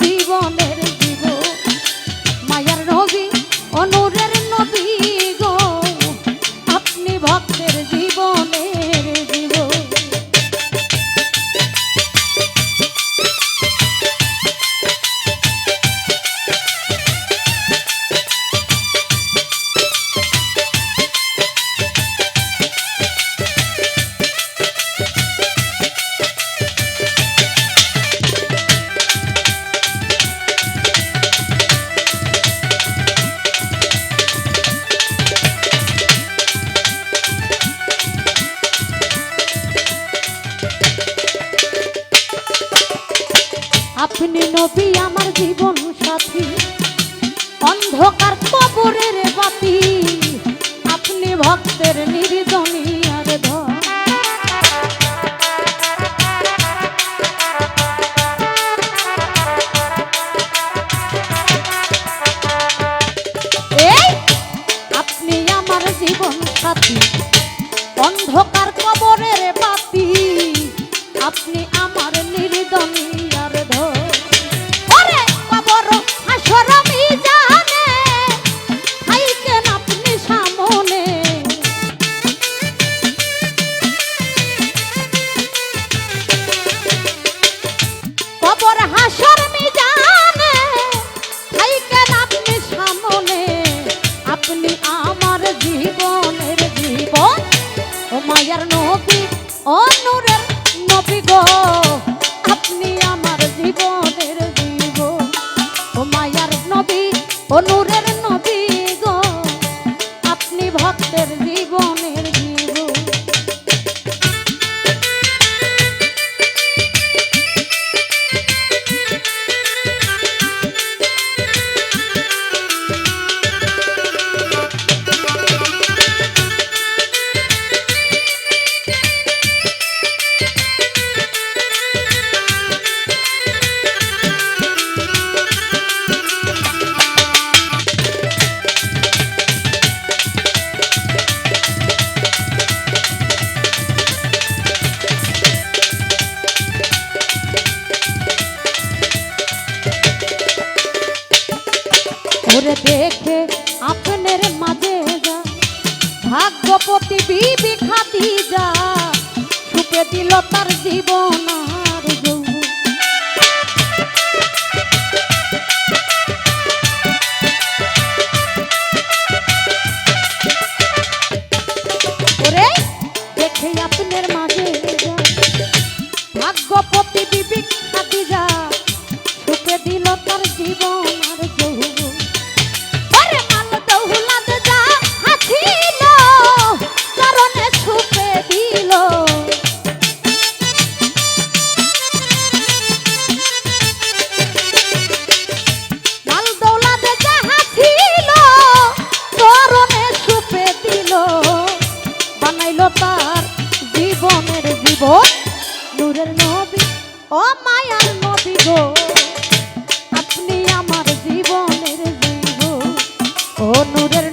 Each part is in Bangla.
জীবনের জীব। মায়ার নবী অনুরের আপনি নবী আমার জীবন সাথী। অন্ধকার কবরের বাতি। আপনি ভক্তের নির্দনী আর ধন। ও দেখে আপনার মাঝে যা। ভাগ্যপতি বিবি খাতি যা সুপে দিল তার জীবন দেখে আপনার মাঝে নূরের নবী ও মায়ার নবী গো। আপনি আমার জীবনের জীব। ও নূরের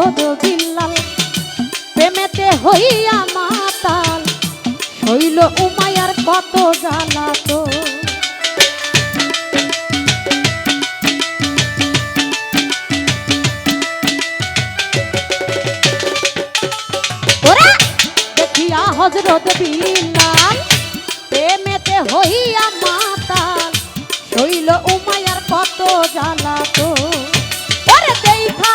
বিল্লাল প্রেমেতে হইয়া মাতাল, শৈল উমায়ার কত জ্বালাতো দেখিয়া হজরত বিল্লাল প্রেমেতে হইয়া মাতাল, শৈল উমায়ার কত জ্বালাতো দেখা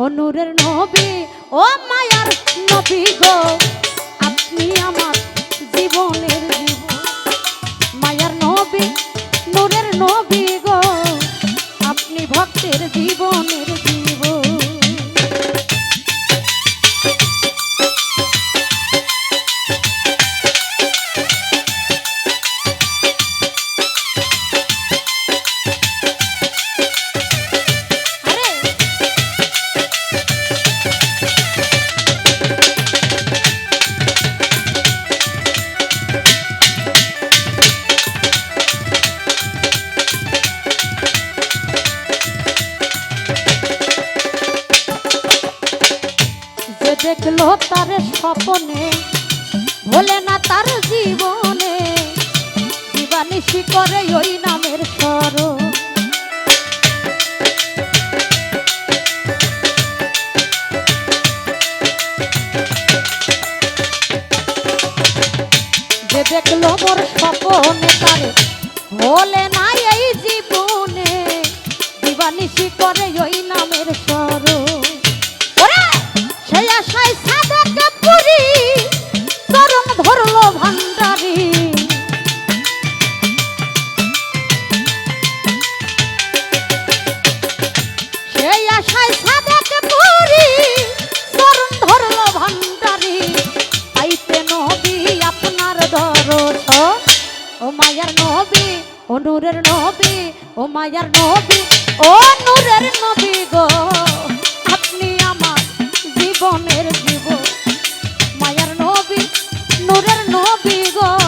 নবী ও নূরের নবী ও মায়ার নবী গো। স্বপনে, ভোলে না তার জীবনে। দিবানিশি করে ওই নামের স্মরণ যে দেখল মোর স্বপনে তারে হলে না এই জীবনে। দিবানিশি করে ওই নামের স্মরণ ও মায়ার নবী, ও নূরের নবী, ও মায়ার নবী, ও নূরের নবী গো। আপনি আমার জীবনের জীব মায়ার নবী, নূরের নবী গো।